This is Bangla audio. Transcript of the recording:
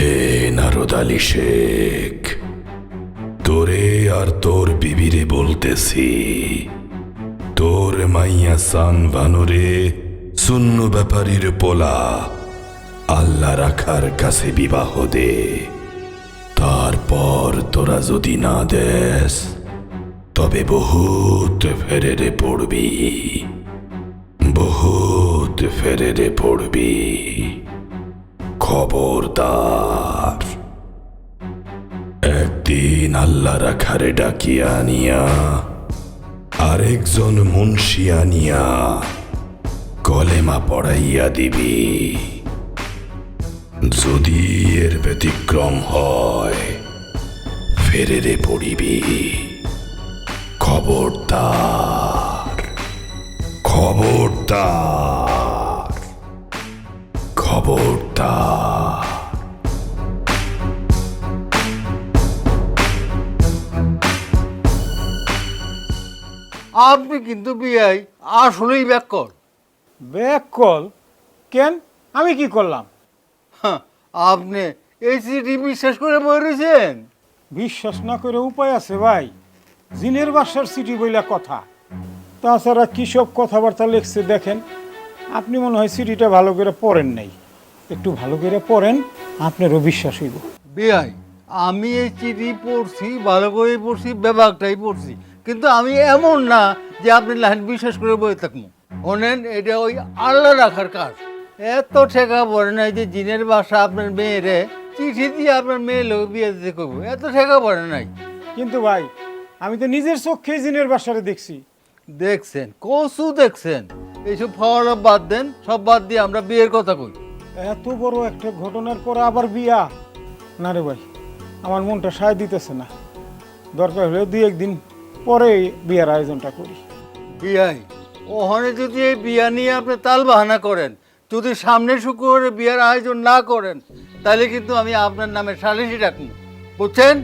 মোহাম্মদ আলী শেখ, তোরে আর তোর বিবিরে বলতেছি। তোর মাইয়া সান ভানুরে শূন্য ব্যাপারীর পোলা, আল্লাহ রাখার কাছে বিবাহ দে। তারপর তোরা যদি না দেস, তবে বহুত ফেরেরে পড়বি। বহুত ফেরেরে পড়বি। খবরদার। একদিন আল্লাহ রাখারে ডাকিয়া আনিয়া, আরেকজন মুন্সি আনিয়া কলেমা পড়াইয়া দিবি। যদি এর ব্যতিক্রম হয়, ফেরেরে পড়িবি। খবরদার খবরদার। খবরদার আপনি কিন্তু বিয়াই আসলেই ব্যাক কর ব্যাক কল কেন? আমি কি করলাম? হ্যাঁ, আপনি এই চিঠি বিশ্বাস করে বই রয়েছেন? বিশ্বাস না করে উপায় আছে ভাই। জিনের বাসার সিটি বইলা কথা। তাছাড়া কী সব কথাবার্তা লিখছে দেখেন? আপনি মনে হয় সিটিটা ভালো করে পড়েন নাই। একটু ভালো করে পড়েন আপনারও বিশ্বাস হইব। বিয়াই আমি এই চিঠি পড়ছি ভালো করে পড়ছি ব্যাপারটাই পড়ছি। কিন্তু আমি এমন না যে আপনি লাইন বিশ্বাস করে বই থাকব। শোনেন এটা ওই আল্লাহ রাখার কাজ। এত ঠেকা পড়ে নাই যে জিনের বাসা আপনার মেয়েরে চিঠি দিয়ে আপনার মেয়ে লোক বিয়ে দিতে করব। এত ঠেকা পড়ে নাই। কিন্তু ভাই আমি তো নিজের চোখে জিনের বাসারে দেখছি। দেখছেন কসু দেখছেন। এইসব খাওয়ার বাদ দেন সব বাদ দিয়ে আমরা বিয়ের কথা কই। এত বড় একটা ঘটনার পর আবার বিয়া? না রে ভাই, আমার মনটা সায় দিতেছে না। দরকার হলে দুই একদিন পরে বিয়ার আয়োজনটা করি। বিয়াই? ওখানে যদি এই বিয়া নিয়ে আপনি তাল বাহানা করেন, যদি সামনে শুক্রবারে বিয়ার আয়োজন না করেন, তাহলে কিন্তু আমি আপনার নামে সালিশি ডাকবো। বুঝছেন?